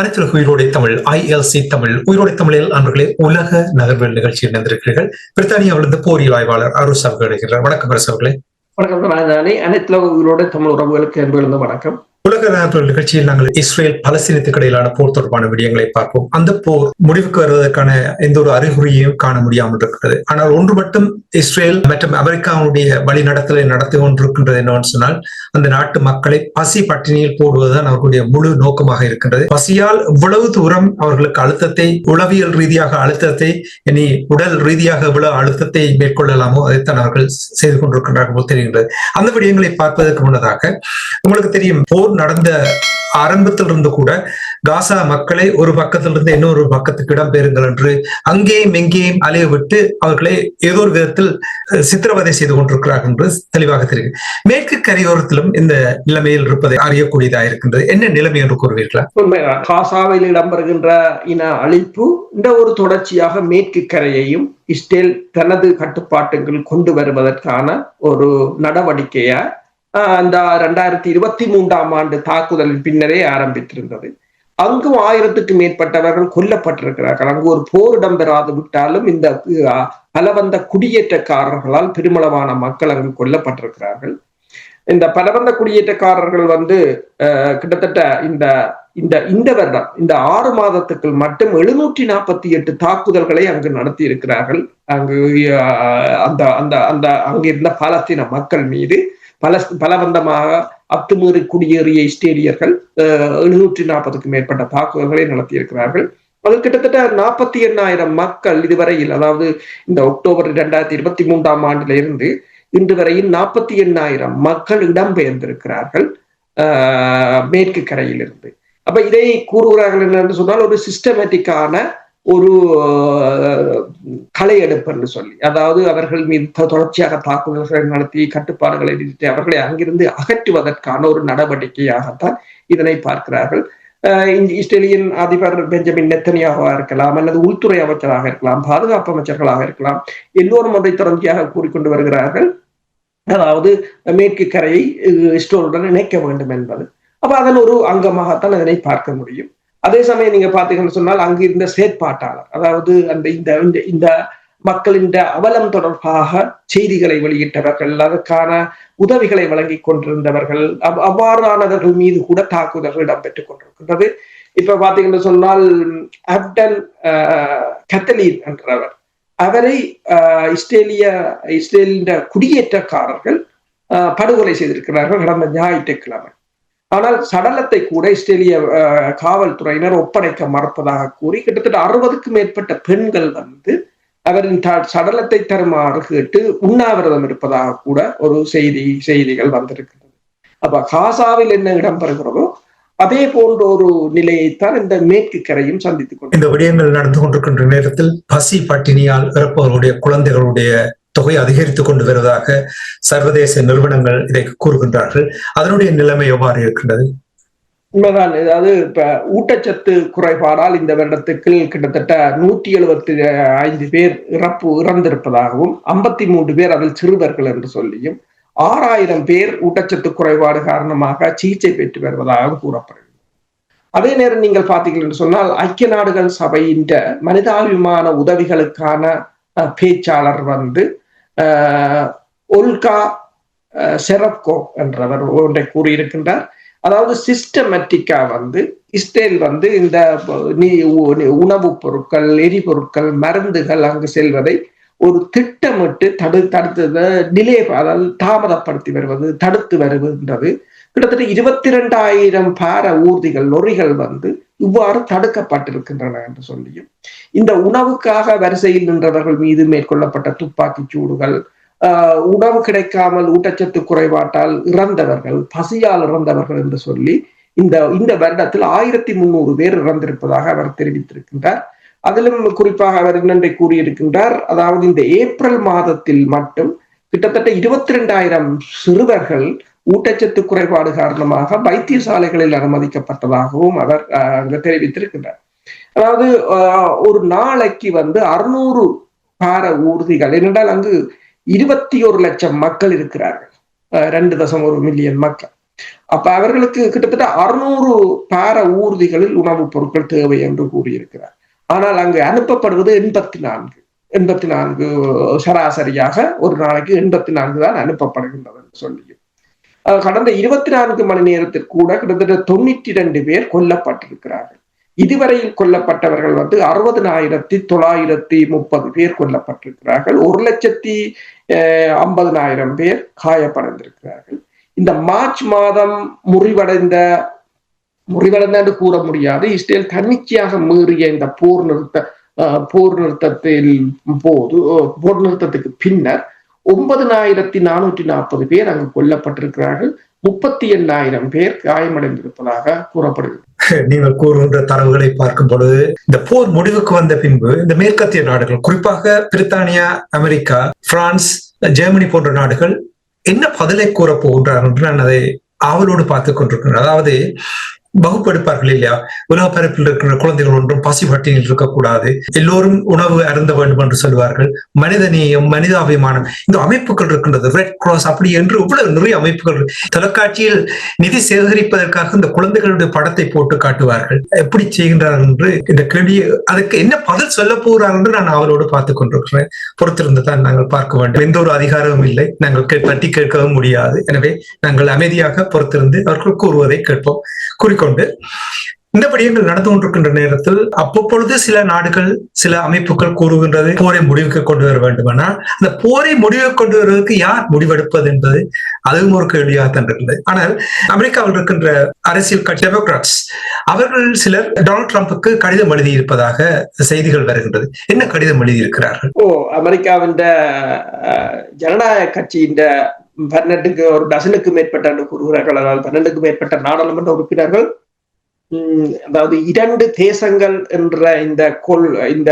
அனைத்து உயிரோடை தமிழ் ஐஎல்சி தமிழ் உயிரோடை தமிழில் அன்பர்களே உலக நகர்வுகள் நிகழ்ச்சி இணைந்திருக்கிறீர்கள் பிரித்தானியாவிலிருந்து போரியல் ஆய்வாளர் அருஸ் அவர்கள் வணக்கம் அரசு அவர்களே வணக்கம் ராஜானி அனைத்து உயிரோட தமிழ் உறவுகளுக்கு அன்பிலிருந்து வணக்கம் உலக நகர்வுகள் நிகழ்ச்சியில் நாங்கள் இஸ்ரேல் பலஸ்தீனத்துக்கு இடையிலான போர் தொடர்பான விடயங்களை பார்ப்போம். அந்த போர் முடிவுக்கு வருவதற்கான எந்த ஒரு அறிகுறியையும் காண முடியாமல் இருக்கிறது ஆனால் ஒன்று மட்டும் இஸ்ரேல் மற்றும் அமெரிக்காவுடைய வழிநடத்தலை நடத்தி கொண்டிருக்கின்றது என்னவென்று சொன்னால் அந்த நாட்டு மக்களை பசி பட்டினியில் போடுவதுதான் அவர்களுடைய முழு நோக்கமாக இருக்கின்றது. பசியால் இவ்வளவு தூரம் அவர்களுக்கு அழுத்தத்தை உளவியல் ரீதியாக அழுத்தத்தை இனி உடல் ரீதியாக எவ்வளவு அழுத்தத்தை மேற்கொள்ளலாமோ அதைத்தான் அவர்கள் செய்து கொண்டிருக்கின்றார்கள் தெரிகின்றது. அந்த விடயங்களை பார்ப்பதற்கு முன்னதாக உங்களுக்கு தெரியும் போர் போர் நடந்த ஆரம்பத்தில் இருந்து கூட காசா மக்களை ஒரு பக்கத்திலிருந்து இன்னொரு பக்கத்துக்கு இடம்பெறுங்கள் என்று அங்கேயும் எங்கேயும் அலைய விட்டு அவர்களை ஏதோ ஒரு விதத்தில் சித்திரவதை செய்து கொண்டிருக்கிறார்கள் என்று தெளிவாக தெரியும் மேற்கு கரையோரத்திலும் இந்த நிலைமையில் இருப்பதை அறியக்கூடியதா இருக்கின்றது? என்ன நிலைமை என்று கூறுவீர்களா? உண்மைதான். காசாவில் இடம்பெறுகின்ற இன அழிப்பு இந்த ஒரு தொடர்ச்சியாக மேற்கு கரையையும் இஸ்ரேல் தனது கட்டுப்பாட்டுக்குள் கொண்டு வருவதற்கான ஒரு நடவடிக்கையா அந்த ரெண்டாயிரத்தி இருபத்தி மூன்றாம் ஆண்டு தாக்குதலின் பின்னரே ஆரம்பித்திருந்தது. அங்கும் ஆயிரத்துக்கு மேற்பட்டவர்கள் கொல்லப்பட்டிருக்கிறார்கள். அங்கு ஒரு போர் இடம்பெறாது விட்டாலும் இந்த பலவந்த குடியேற்றக்காரர்களால் பெருமளவான மக்கள் அங்கு கொல்லப்பட்டிருக்கிறார்கள். இந்த பலவந்த குடியேற்றக்காரர்கள் வந்து கிட்டத்தட்ட இந்த இந்த இந்த வருடம் இந்த ஆறு மாதத்துக்குள் மட்டும் எழுநூற்றி நாற்பத்தி எட்டு தாக்குதல்களை அங்கு நடத்தி இருக்கிறார்கள் அங்கு அந்த அந்த அந்த அங்கிருந்த பாலஸ்தீன மக்கள் மீது பல பலவந்தமாக அத்துமீறி குடியேறிய இஸ்ரேலியர்கள் எழுநூற்றி நாற்பதுக்கும் மேற்பட்ட தாக்குதல்களை நடத்தியிருக்கிறார்கள். அது கிட்டத்தட்ட நாற்பத்தி எண்ணாயிரம் மக்கள் இதுவரையில் அதாவது இந்த அக்டோபர் இரண்டாயிரத்தி இருபத்தி மூன்றாம் ஆண்டுல இருந்து இன்று வரையில் நாற்பத்தி எண்ணாயிரம் மக்கள் இடம்பெயர்ந்திருக்கிறார்கள் ஆஹ் மேற்கு கரையிலிருந்து. அப்ப இதை கூறுகிறார்கள் என்று சொன்னால் ஒரு சிஸ்டமேட்டிக்கான ஒரு களை எடுப்பர்னு சொல்லி. அதாவது அவர்கள் மீது தொடர்ச்சியாக தாக்குதல்களை நடத்தி கட்டுப்பாடுகளை விதித்து அவர்களை அங்கிருந்து அகற்றுவதற்கான ஒரு நடவடிக்கையாகத்தான் இதனை பார்க்கிறார்கள். ஆஹ் அதிபர் பெஞ்சமின் நெத்தனியாகவா இருக்கலாம் அல்லது உள்துறை அமைச்சராக இருக்கலாம் பாதுகாப்பு அமைச்சர்களாக இருக்கலாம் எல்லோரும் அதை தொடர்ச்சியாக கூறிக்கொண்டு வருகிறார்கள். அதாவது மேற்கு கரையை இஸ்ரோலுடன் இணைக்க வேண்டும் என்பது. அப்ப அதன் ஒரு அங்கமாகத்தான் அதனை பார்க்க முடியும். அதே சமயம் நீங்க பாத்தீங்கன்னு சொன்னால் அங்கு இருந்த செயற்பாட்டாளர் அதாவது அந்த இந்த இந்த- இந்த மக்களின் அவலம் தொடர்பாக செய்திகளை வெளியிட்டவர்கள் அதற்கான உதவிகளை வழங்கி கொண்டிருந்தவர்கள் அவ்- அவ்வாறானவர்கள் மீது கூட தாக்குதல்கள் இடம்பெற்றுக் கொண்டிருக்கின்றது. இப்ப பாத்தீங்கன்னு சொன்னால் அப்டன் கத்தலீன் என்றவர். அவரை ஆஹ், இஸ்ரேலிய இஸ்ரேலின் குடியேற்றக்காரர்கள் ஆஹ், படுகொலை செய்திருக்கிறார்கள். கடந்த ஞாயிற்றுக்கிழமை. ஆனால் சடலத்தை கூட இஸ்ரேலிய காவல்துறையினர் ஒப்படைக்க மறுப்பதாக கூறி கிட்டத்தட்ட அறுபதுக்கும் மேற்பட்ட பெண்கள் வந்து அவரின் த- சடலத்தை தருமாறு கேட்டு உண்ணாவிரதம் இருப்பதாக கூட ஒரு செய்தி செய்திகள் வந்திருக்கிறது அப்ப காசாவில் என்ன இடம்பெறுகிறதோ அதே போன்ற ஒரு நிலையைத்தான் இந்த மேற்கு கரையும் சந்தித்துக் கொண்டு இந்த விடயங்கள் நடந்து கொண்டிருக்கின்ற நேரத்தில் பசி பட்டினியால் இறப்பவர்களுடைய குழந்தைகளுடைய தொகை அதிகரித்துக் கொண்டு வருவதாக சர்வதேச நிறுவனங்கள் இதை கூறுகின்றார்கள். அதனுடைய நிலைமை எவ்வாறு இருக்கின்றது? உண்மைதான். அதாவது இப்ப ஊட்டச்சத்து குறைபாடால் இந்த வருடத்துக்கு கிட்டத்தட்ட நூற்றி எழுபத்தி ஐந்து பேர் இறப்பு இறந்திருப்பதாகவும் ஐம்பத்தி மூன்று பேர் அதில் சிறுவர்கள் என்று சொல்லியும் ஆறாயிரம் பேர் ஊட்டச்சத்து குறைபாடு காரணமாக சிகிச்சை பெற்று வருவதாகவும் கூறப்படுகிறது. அதே நேரம் நீங்கள் பார்த்தீர்கள் என்று சொன்னால் ஐக்கிய நாடுகள் சபையின் மனிதாபிமான உதவிகளுக்கான அஹ், பேச்சாளர் வந்து ஒல்கா அஹ், செரப்கோ என்றவர் ஒன்றை கூறியிருக்கின்றார். அதாவது சிஸ்டமேட்டிக்கா வந்து இஸ்ரேல் வந்து இந்த உணவுப் பொருட்கள் எரிபொருட்கள் மருந்துகள் அங்கு செல்வதை ஒரு திட்டமிட்டு தடு தடுத்து டிலே அதாவது தாமதப்படுத்தி வருவது தடுத்து வருகின்றது. கிட்டத்தட்ட இருபத்தி ரெண்டாயிரம் பார ஊர்திகள் லொரிகள் வந்து இவ்வாறு தடுக்கப்பட்டிருக்கின்றன என்று சொல்லியும் இந்த உணவுக்காக வரிசையில் நின்றவர்கள் மீது மேற்கொள்ளப்பட்ட துப்பாக்கிச் சூடுகள் உணவு கிடைக்காமல் ஊட்டச்சத்து குறைபாட்டால் இறந்தவர்கள் பசியால் இறந்தவர்கள் என்று சொல்லி இந்த இந்த வருடத்தில் ஆயிரத்தி முன்னூறு பேர் இறந்திருப்பதாக அவர் தெரிவித்திருக்கின்றார். அதிலும் குறிப்பாக அவர் என்னென்றை கூறியிருக்கின்றார் அதாவது இந்த ஏப்ரல் மாதத்தில் மட்டும் கிட்டத்தட்ட இருபத்தி ரெண்டாயிரம் சிறுவர்கள் ஊட்டச்சத்து குறைபாடு காரணமாக வைத்தியசாலைகளில் அனுமதிக்கப்பட்டதாகவும் அவர் தெரிவித்திருக்கின்றார். அதாவது ஒரு நாளைக்கு வந்து அறுநூறு பார ஊர்திகள் ஏனென்றால் அங்கு இருபத்தி ஒரு லட்சம் மக்கள் இருக்கிறார்கள். ரெண்டு தசம் ஒரு மில்லியன் மக்கள். அப்ப அவர்களுக்கு கிட்டத்தட்ட அறுநூறு பார ஊர்திகளில் உணவுப் பொருட்கள் தேவை என்று கூறியிருக்கிறார். ஆனால் அங்கு அனுப்பப்படுவது எண்பத்தி நான்கு எண்பத்தி நான்கு சராசரியாக ஒரு நாளைக்கு எண்பத்தி நான்கு தான் அனுப்பப்படுகின்றது என்று கடந்த இருபத்தி நான்கு மணி நேரத்தில் கூட கிட்டத்தட்ட தொண்ணூற்றி ரெண்டு பேர் கொல்லப்பட்டிருக்கிறார்கள். இதுவரையில் கொல்லப்பட்டவர்கள் வந்து அறுபதனாயிரத்தி தொள்ளாயிரத்தி முப்பது பேர் கொல்லப்பட்டிருக்கிறார்கள். ஒரு லட்சத்தி ஐம்பதனாயிரம் பேர் காயப்படைந்திருக்கிறார்கள் இந்த மார்ச் மாதம் முறிவடைந்த முறிவடைந்தது கூற முடியாது. இஸ்ரேல் தன்னிச்சையாக மீறிய இந்த போர் நிறுத்த போர் நிறுத்தத்தில் போது போர் நிறுத்தத்துக்கு பின்னர் ஒன்பதனாயிரத்தி நானூற்றி நாற்பது பேர் அங்கு கொல்லப்பட்டிருக்கிறார்கள். முப்பத்தி எண்ணாயிரம் பேர் காயமடைந்திருப்பதாக கூறப்படுகிறது. நீங்கள் கூறுகின்ற தரவுகளை பார்க்கும் பொழுது இந்த போர் முடிவுக்கு வந்த பின்பு இந்த மேற்கத்திய நாடுகள் குறிப்பாக பிரித்தானியா அமெரிக்கா பிரான்ஸ் ஜெர்மனி போன்ற நாடுகள் என்ன பதிலை கூற போகின்றார் என்று நான் அதை ஆவலோடு பார்த்துக் கொண்டிருக்கிறேன். அதாவது வகுப்பெடுப்பார்கள் இல்லையா? உலக பரப்பில் இருக்கிற குழந்தைகள் ஒன்றும் பசி பட்டினியில் இருக்கக்கூடாது. எல்லோரும் உணவு அருந்த வேண்டும் என்று சொல்வார்கள் மனிதநேயம் மனிதாபிமானம் இந்த அமைப்புகள் இருக்கின்றது. ரெட் கிராஸ் அப்படி என்று இவ்வளவு நிறைய அமைப்புகள் தொலைக்காட்சியில் நிதி சேகரிப்பதற்காக இந்த குழந்தைகளுடைய படத்தை போட்டு காட்டுவார்கள். எப்படி செய்கின்றார்கள் என்று இந்த கேள்வியை அதுக்கு என்ன பதில் சொல்ல போகிறார் என்று நான் அவரோடு பார்த்துக் கொண்டிருக்கிறேன். பொறுத்திருந்து தான் நாங்கள் பார்க்க வேண்டும். எந்த ஒரு அதிகாரமும் இல்லை. நாங்கள் தட்டி கேட்கவும் முடியாது. எனவே நாங்கள் அமைதியாக பொறுத்திருந்து அவர்கள் கூறுவதை கேட்போம். குறி கொண்டு இந்த விடயங்கள் நடந்து கொண்டிருக்கின்ற நேரத்தில் அப்பப்பொழுது சில நாடுகள் சில அமைப்புகள் கூறுகின்றது போரை முடிவுக்கு கொண்டு வர வேண்டுமானால் அந்த போரை முடிவுக்கு கொண்டு வருவதற்கு யார் முடிவெடுப்பது என்பது அதுவும் ஒரு கேள்வியாக இருந்தது ஆனால் அமெரிக்காவில் இருக்கின்ற அரசியல் கட்சி டெமோக்ராட்ஸ் அவர்கள் சிலர் டொனால்ட் ட்ரம்புக்கு கடிதம் எழுதி இருப்பதாக செய்திகள் வருகின்றது. என்ன கடிதம் எழுதியிருக்கிறார்கள்? ஓ அமெரிக்காவின் ஜனநாயக கட்சியின் பன்னெண்டுக்கு ஒரு டசனுக்கு மேற்பட்ட கூறுகிறார்கள். அதாவது பன்னெண்டுக்கு மேற்பட்ட நாடாளுமன்ற உறுப்பினர்கள் அதாவது இரண்டு தேசங்கள் என்ற இந்த கொள் இந்த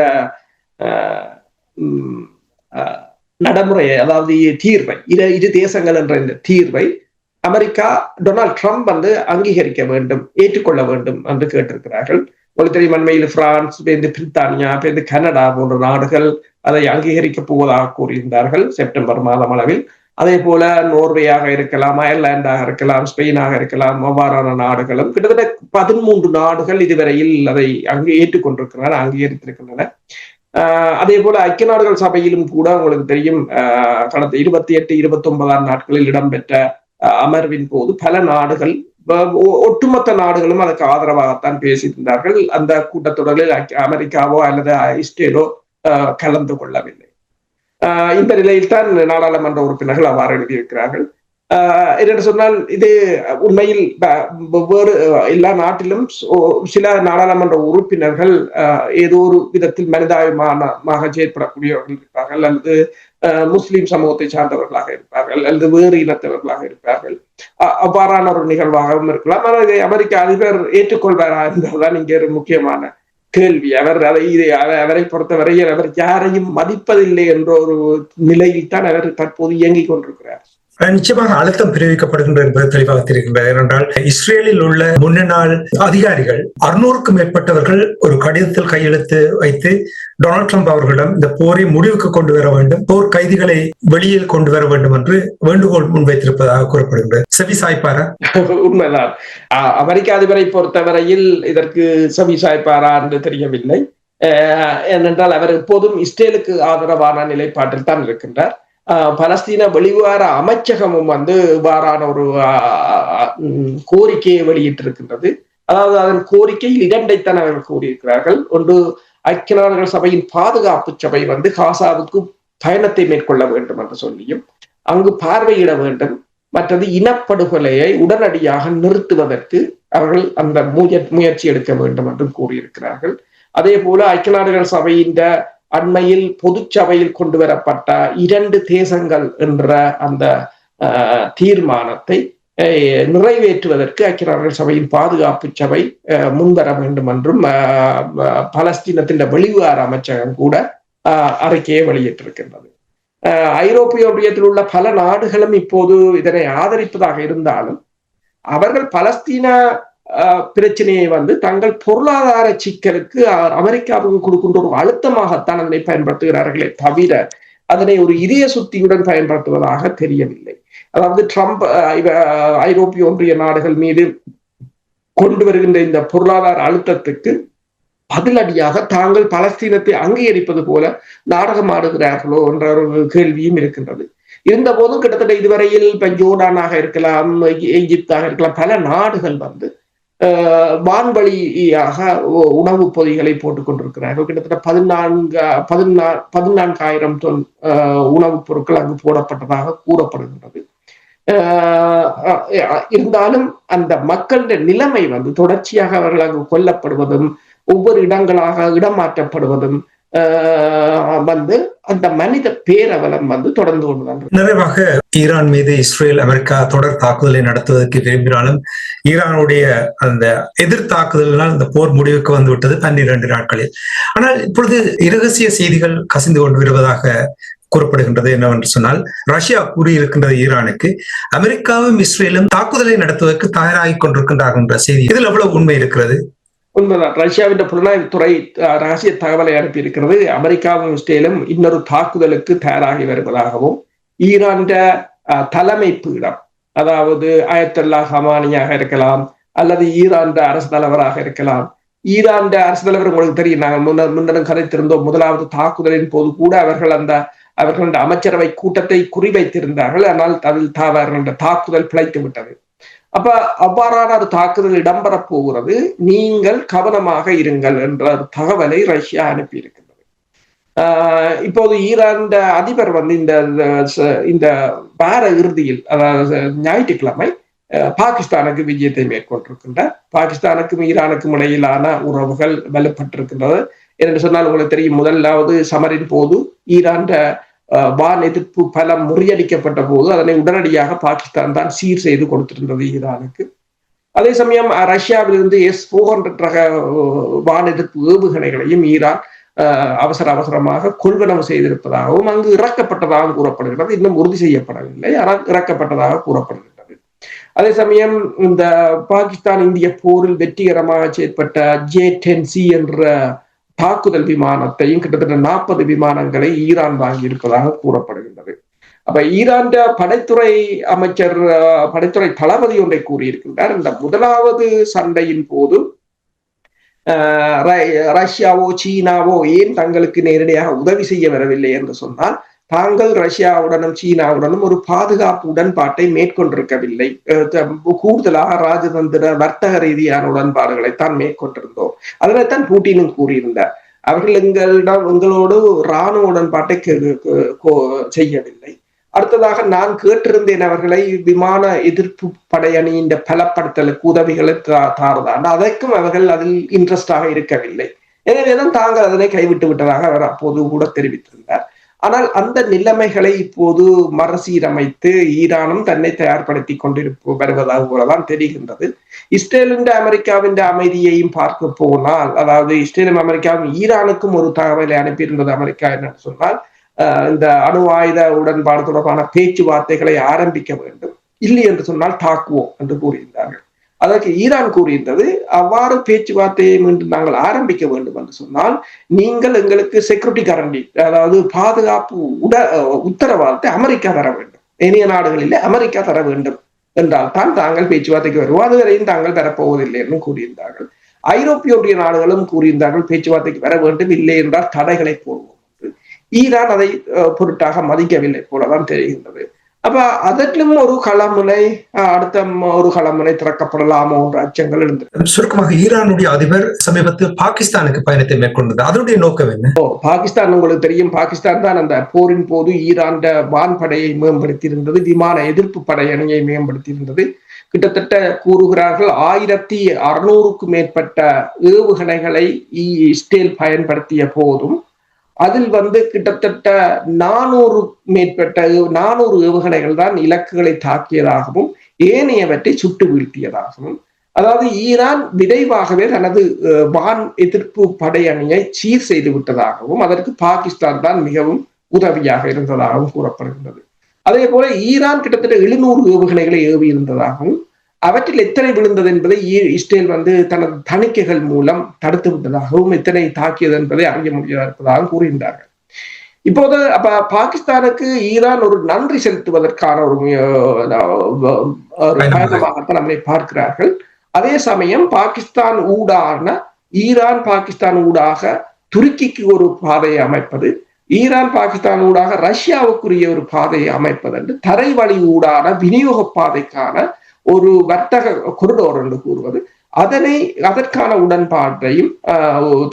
நடைமுறையை அதாவது தீர்வை இரு இரு தேசங்கள் என்ற இந்த தீர்வை அமெரிக்கா டொனால்ட் ட்ரம்ப் வந்து அங்கீகரிக்க வேண்டும் ஏற்றுக்கொள்ள வேண்டும் என்று கேட்டிருக்கிறார்கள். ஒளித்தறி மண்மையில் பிரான்ஸ் பேருந்து பிரித்தானியா பேருந்து கனடா போன்ற நாடுகள் அதை அங்கீகரிக்க போவதாக கூறியிருந்தார்கள். செப்டம்பர் மாதம் அளவில் அதே போல நோர்வேயாக இருக்கலாம் அயர்லாண்டாக இருக்கலாம் ஸ்பெயினாக இருக்கலாம் அவ்வாறான நாடுகளும் கிட்டத்தட்ட பதிமூன்று நாடுகள் இதுவரையில் அதை அங்கு ஏற்றுக்கொண்டிருக்கின்றன அங்கீகரித்திருக்கின்றன. அதே போல ஐக்கிய நாடுகள் சபையிலும் கூட உங்களுக்கு தெரியும் கடந்த இருபத்தி எட்டு இருபத்தி ஒன்பதாம் நாட்களில் இடம்பெற்ற அமர்வின் போது பல நாடுகள் ஒட்டுமொத்த நாடுகளும் அதுக்கு ஆதரவாகத்தான் பேசியிருந்தார்கள். அந்த கூட்டத்தொடரில் அமெரிக்காவோ அல்லது இஸ்ரேலோ கலந்து கொள்ளவில்லை. இந்த நிலையில் தான் நாடாளுமன்ற உறுப்பினர்கள் அவ்வாறு எழுதியிருக்கிறார்கள். என்னென்று சொன்னால் இது உண்மையில் வேறு எல்லா நாட்டிலும் சில நாடாளுமன்ற உறுப்பினர்கள் ஏதோ ஒரு விதத்தில் மனிதாபிமானமாக செயற்படக்கூடியவர்கள் இருப்பார்கள் அல்லது முஸ்லிம் சமூகத்தை சார்ந்தவர்களாக இருப்பார்கள் அல்லது வேறு இனத்தவர்களாக இருப்பார்கள். அவ்வாறான ஒரு நிகழ்வாகவும் இருக்கலாம். ஆனால் இதை அமெரிக்க அதிபர் ஏற்றுக்கொள்வாரா என்பதுதான் இங்கே ஒரு முக்கியமான கேள்வி. அவர் அதை இதை அவரை பொறுத்தவரையில் அவர் யாரையும் மதிப்பதில்லை என்ற ஒரு நிலையில் தான் அவர் தற்போது இயங்கிக் கொண்டிருக்கிறார். நிச்சயமாக அழுத்தம் பிரிவிக்கப்படுகின்ற என்பது தெளிவாக தெரிகின்றது. ஏனென்றால் இஸ்ரேலில் உள்ள முன்னாள் அதிகாரிகள் அறுநூறுக்கும் மேற்பட்டவர்கள் ஒரு கடிதத்தில் கையெழுத்து வைத்து டொனால்ட் ட்ரம்ப் அவர்களிடம் இந்த போரை முடிவுக்கு கொண்டு வர வேண்டும் போர் கைதிகளை வெளியில் கொண்டு வர வேண்டும் என்று வேண்டுகோள் முன்வைத்திருப்பதாக கூறப்படுகிறது செவி சாய்ப்பாரா? உண்மைதான். அமெரிக்க அதிபரை பொறுத்தவரையில் இதற்கு செவி சாய்ப்பாரா என்று தெரியவில்லை. ஏனென்றால் அவர் எப்போதும் இஸ்ரேலுக்கு ஆதரவான நிலைப்பாட்டில் தான் இருக்கின்றார். பலஸ்தீன வெளிவார அமைச்சகமும் வந்து இவ்வாறான ஒரு கோரிக்கையை வெளியிட்டிருக்கின்றது. அதாவது அதன் கோரிக்கையில் இரண்டைத்தான் அவர்கள் கூறியிருக்கிறார்கள் ஒன்று ஐக்கிய நாடுகள் சபையின் பாதுகாப்பு சபை வந்து காசாவுக்கு பயணத்தை மேற்கொள்ள வேண்டும் என்று சொல்லியும் அங்கு பார்வையிட வேண்டும். மற்றது இனப்படுகொலையை உடனடியாக நிறுத்துவதற்கு அவர்கள் அந்த முயற்சி எடுக்க வேண்டும் என்று கூறியிருக்கிறார்கள். அதே போல ஐக்கிய நாடுகள் சபையின் அண்மையில் பொது சபையில் கொண்டு வரப்பட்ட இரண்டு தேசங்கள் என்ற அந்த தீர்மானத்தை நிறைவேற்றுவதற்கு ஐக்கிய நாடுகள் சபையின் பாதுகாப்பு சபை முன்வர வேண்டும் என்றும் பலஸ்தீனத்தின் வெளிவார அமைச்சகம் கூட அறிக்கையை வெளியிட்டிருக்கின்றது. ஐரோப்பிய ஒன்றியத்தில் உள்ள பல நாடுகளும் இப்போது இதனை ஆதரிப்பதாக இருந்தாலும் அவர்கள் பலஸ்தீன பிரச்சனையை வந்து தங்கள் பொருளாதார சிக்கலுக்கு அமெரிக்காவுக்கு கொடுக்கின்ற ஒரு அழுத்தமாகத்தான் அதனை பயன்படுத்துகிறார்களே தவிர அதனை ஒரு இதய சுத்தியுடன் பயன்படுத்துவதாக தெரியவில்லை. அதாவது ட்ரம்ப் ஐரோப்பிய ஒன்றிய நாடுகள் மீது கொண்டு வருகின்ற இந்த பொருளாதார அழுத்தத்துக்கு பதிலடியாக தாங்கள் பலஸ்தீனத்தை அங்கீகரிப்பது போல நாடகம் ஆடுகிறார்களோ என்ற ஒரு கேள்வியும் இருக்கின்றது. இருந்த போதும் கிட்டத்தட்ட இதுவரையில் இப்ப ஜோர்டானாக இருக்கலாம் ஈஜிப்தாக இருக்கலாம் பல நாடுகள் வந்து வான்வழியாக உணவுப் பொதிகளை போட்டுக் கொண்டிருக்கிறார்கள் கிட்டத்தட்ட பதினான்கு பதினா பதினான்காயிரம் தொன் உணவுப் பொருட்கள் அங்கு போடப்பட்டதாக கூறப்படுகின்றது. இருந்தாலும் அந்த மக்களுடைய நிலைமை வந்து தொடர்ச்சியாக அவர்கள் அங்கு கொல்லப்படுவதும் ஒவ்வொரு இடங்களாக இடமாற்றப்படுவதும் வந்து அந்த மனித பேரவலம் வந்து தொடர்ந்து கொண்டு நிறைவாக ஈரான் மீது இஸ்ரேல் அமெரிக்கா தொடர் தாக்குதலை நடத்துவதற்கு விரும்பினாலும் ஈரானுடைய அந்த எதிர் தாக்குதலினால் இந்த போர் முடிவுக்கு வந்து விட்டது பன்னிரண்டு நாட்களில். ஆனால் இப்பொழுது இரகசிய செய்திகள் கசிந்து கொண்டு வருவதாக கூறப்படுகின்றது என்னவென்று சொன்னால் ரஷ்யா கூறியிருக்கின்றது ஈரானுக்கு அமெரிக்காவும் இஸ்ரேலும் தாக்குதலை நடத்துவதற்கு தயாராகி கொண்டிருக்கின்றார்கள் என்ற செய்தி. இதில் எவ்வளவு உண்மை இருக்கிறது? உண்மைதான் ரஷ்யாவின் புலனாய்வுத்துறை ரகசிய தகவலை அனுப்பி இருக்கிறது அமெரிக்காவும் இஸ்ரேலும் இன்னொரு தாக்குதலுக்கு தயாராகி வருவதாகவும் ஈரான் தலைமை பீடம் அதாவது அயத்தல்லா ஹமானியாக இருக்கலாம் அல்லது ஈரான் அரசு தலைவராக இருக்கலாம் ஈரான் அரசு தலைவர் உங்களுக்கு தெரியும் நாங்கள் முன்னர் முன்னரும் கதைத்திருந்தோம் முதலாவது தாக்குதலின் போது கூட அவர்கள் அந்த அவர்கள் அமைச்சரவை கூட்டத்தை குறிவைத்திருந்தார்கள் ஆனால் அதில் அவர்கள் தாக்குதல் பிழைத்து விட்டது அப்ப அவ்வாறான ஒரு தாக்குதல் இடம்பெறப் போகிறது நீங்கள் கவனமாக இருங்கள் என்ற ஒரு தகவலை ரஷ்யா அனுப்பியிருக்கின்றது. இப்போது ஈரான் அதிபர் வந்து இந்த இந்த வார இறுதியில் அதாவது ஞாயிற்றுக்கிழமை பாகிஸ்தானுக்கு விஜயத்தை மேற்கொண்டிருக்கின்றார். பாகிஸ்தானுக்கும் ஈரானுக்கும் இடையிலான உறவுகள் வலுப்பட்டிருக்கின்றது. என்று சொன்னால் உங்களுக்கு தெரியும் முதலாவது சமரின் போது ஈரான் வான் எதிர்ப்பு பலம் முறியடிக்கப்பட்ட போது அதனை உடனடியாக பாகிஸ்தான் தான் சீர் செய்து கொடுத்திருந்தது ஈரானுக்கு. அதே சமயம் ரஷ்யாவிலிருந்து எஸ் போர் ஹண்ட்ரட் ரக வான் எதிர்ப்பு ஏவுகணைகளையும் ஈரான் அவசர அவசரமாக கொள்வனவு செய்திருப்பதாகவும் அங்கு இறக்கப்பட்டதாகவும் கூறப்படுகிறது இன்னும் உறுதி செய்யப்படவில்லை. ஆனால் இறக்கப்பட்டதாக கூறப்படுகிறது அதே சமயம் இந்த பாகிஸ்தான் இந்திய போரில் வெற்றிகரமாக செயற்பட்ட ஜே டென் சி என்ற தாக்குதல் விமானத்தையும் கிட்டத்தட்ட நாற்பது விமானங்களை ஈரான் வாங்கி இருப்பதாக கூறப்படுகின்றது. அப்ப ஈரான் படைத்துறை அமைச்சர் படைத்துறை தளபதி ஒன்றை கூறியிருக்கின்றார். இந்த முதலாவது சண்டையின் போது ரஷ்யாவோ சீனாவோ ஏன் தங்களுக்கு நேரடியாக உதவி செய்ய வரவில்லை என்று சொன்னால் தாங்கள் ரஷ்யாவுடனும் சீனாவுடனும் ஒரு பாதுகாப்பு உடன்பாட்டை மேற்கொண்டிருக்கவில்லை. கூடுதலாக ராஜதந்திர வர்த்தக ரீதியான உடன்பாடுகளைத்தான் மேற்கொண்டிருந்தோம். அதனைத்தான் பூட்டினும் கூறியிருந்தார். அவர்கள் எங்களிடம் எங்களோடு இராணுவ உடன்பாட்டை செய்யவில்லை. அடுத்ததாக நான் கேட்டிருந்தேன் அவர்களை விமான எதிர்ப்பு படையணியின் பலப்படுத்தலுக்கு உதவிகளை தாரதாண்டு. அதற்கும் அவர்கள் அதில் இன்ட்ரெஸ்டாக இருக்கவில்லை. எனவேதான் தாங்கள் அதனை கைவிட்டு விட்டதாக அவர் அப்போது கூட தெரிவித்திருந்தார். ஆனால் அந்த நிலைமைகளை இப்போது மறுசீரமைத்து ஈரானும் தன்னை தயார்படுத்தி கொண்டிருப்பு வருவதாக போலதான் தெரிகின்றது. இஸ்ரேலின் அமெரிக்காவின் அமைதியையும் பார்க்க போனால் அதாவது இஸ்ரேலும் அமெரிக்காவும் ஈரானுக்கும் ஒரு தகவலை அனுப்பியிருந்தது அமெரிக்கா என்னன்னு சொன்னால் இந்த அணு ஆயுத உடன்பாடு தொடர்பான பேச்சுவார்த்தைகளை ஆரம்பிக்க வேண்டும். இல்லை என்று சொன்னால் தாக்குவோம் என்று கூறியிருந்தார்கள். அதற்கு ஈரான் கூறியிருந்தது அவ்வாறு பேச்சுவார்த்தையை மீண்டும் நாங்கள் ஆரம்பிக்க வேண்டும் என்று சொன்னால் நீங்கள் எங்களுக்கு செக்யூரிட்டி கரண்டி அதாவது பாதுகாப்பு உட உத்தரவாதத்தை அமெரிக்கா தர வேண்டும். இனிய நாடுகளில் அமெரிக்கா தர வேண்டும் என்றால் தான் தாங்கள் பேச்சுவார்த்தைக்கு வருவோம். அதுவரையும் தாங்கள் தரப்போவதில்லை என்று கூறியிருந்தார்கள். ஐரோப்பிய உடைய நாடுகளும் கூறியிருந்தார்கள் பேச்சுவார்த்தைக்கு வர வேண்டும் இல்லை என்றால் தடைகளை போடுவோம் ஈரான் அதை பொருட்டாக மதிக்கவில்லை போலதான் தெரிகின்றது. அப்ப அதற்கும் ஒரு களமுனை அடுத்த ஒரு களமுனை திறக்கப்படலாமோ என்ற அச்சங்கள் இருந்தது. சுருக்கமாக ஈரானுடைய அதிபர் சமீபத்தில் பாகிஸ்தானுக்கு பயணத்தை மேற்கொண்டது. அதனுடைய நோக்கம் என்ன? பாகிஸ்தான் உங்களுக்கு தெரியும். பாகிஸ்தான் தான் அந்த போரின் போது ஈரான் வான்படையை மேம்படுத்தி இருந்தது விமான எதிர்ப்பு படையணியை மேம்படுத்தி இருந்தது கிட்டத்தட்ட கூறுகிறார்கள் ஆயிரத்தி அறுநூறுக்கு மேற்பட்ட ஏவுகணைகளை இஸ்ரேல் பயன்படுத்திய போதும் அதில் வந்து கிட்டத்தட்ட நானூறு மேற்பட்ட நானூறு ஏவுகணைகள் தான் இலக்குகளை தாக்கியதாகவும் ஏனையவற்றை சுட்டு வீழ்த்தியதாகவும் அதாவது ஈரான் விரைவாகவே தனது வான் எதிர்ப்பு படையணியை சீர் செய்து விட்டதாகவும் அதற்கு பாகிஸ்தான் தான் மிகவும் உதவியாக இருந்ததாகவும் கூறப்படுகின்றது. அதே போல ஈரான் கிட்டத்தட்ட எழுநூறு ஏவுகணைகளை ஏவி இருந்ததாகவும் அவற்றில் எத்தனை விழுந்தது என்பதை இஸ்ரேல் வந்து தனது தணிக்கைகள் மூலம் தடுத்து விட்டதாகவும் எத்தனை தாக்கியது என்பதை அறிய முடியாத கூறுகின்றார்கள். இப்போது அப்ப பாகிஸ்தானுக்கு ஈரான் ஒரு நன்றி செலுத்துவதற்கான ஒரு பயணமாகத்தான் நம்மை பார்க்கிறார்கள். அதே சமயம் பாகிஸ்தான் ஊடான ஈரான் பாகிஸ்தான் ஊடாக துருக்கிக்கு ஒரு பாதையை அமைப்பது ஈரான் பாகிஸ்தான் ஊடாக ரஷ்யாவுக்குரிய ஒரு பாதையை அமைப்பது என்று தரை வழி ஊடான விநியோக பாதைக்கான ஒரு வர்த்தக கொரிடோர் என்று கூறுவது. அதனை அதற்கான உடன்பாட்டையும்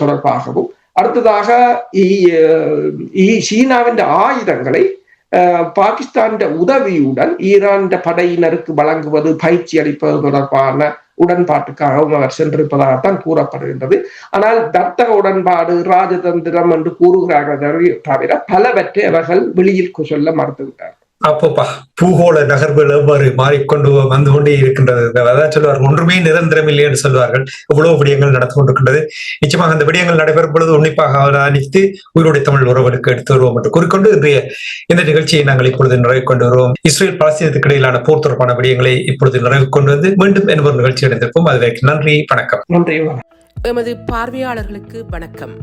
தொடர்பாகவும். அடுத்ததாக சீனாவின் ஆயுதங்களை ஆஹ், பாகிஸ்தான் உதவியுடன் ஈரான் படையினருக்கு வழங்குவது பயிற்சி அளிப்பது தொடர்பான உடன்பாட்டுக்காகவும் அவர் சென்றிருப்பதாகத்தான் கூறப்படுகின்றது. ஆனால் தர்த்தக உடன்பாடு ராஜதந்திரம் என்று கூறுகிறார்கள் தவிர- தவிர பலவற்றை அவர்கள் வெளியில் சொல்ல மறுத்துவிட்டார்கள். அப்போப்பா பூகோள நகர்வுகள் எவ்வாறு மாறிக்கொண்டு வந்து கொண்டே இருக்கின்றது? அதான் சொல்லுவார்கள் ஒன்றுமே நிரந்தரம் இல்லை என்று சொல்வார்கள். இவ்வளவு விடயங்கள் நடந்து கொண்டிருக்கின்றது. நிச்சயமாக அந்த விடயங்கள் நடைபெறும் பொழுது உன்னிப்பாக அவதானித்து உயிரோடைய தமிழ் உறவுகளுக்கு எடுத்து வருவோம் என்று கூறிக்கொண்டு இன்றைய இந்த நிகழ்ச்சியை நாங்கள் இப்பொழுது நிறைவு கொண்டு வருவோம். இஸ்ரேல் பாலஸ்தீனத்துக்கு இடையிலான போர் தொடர்பான விடயங்களை இப்பொழுது நிறைவு கொண்டு வந்து மீண்டும் என்பது நிகழ்ச்சி அடைந்திருப்போம் அதுவரைக்கும் நன்றி வணக்கம். நன்றி வணக்கம். எமது பார்வையாளர்களுக்கு வணக்கம்.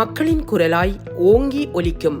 மக்களின் குரலாய் ஓங்கி ஒலிக்கும்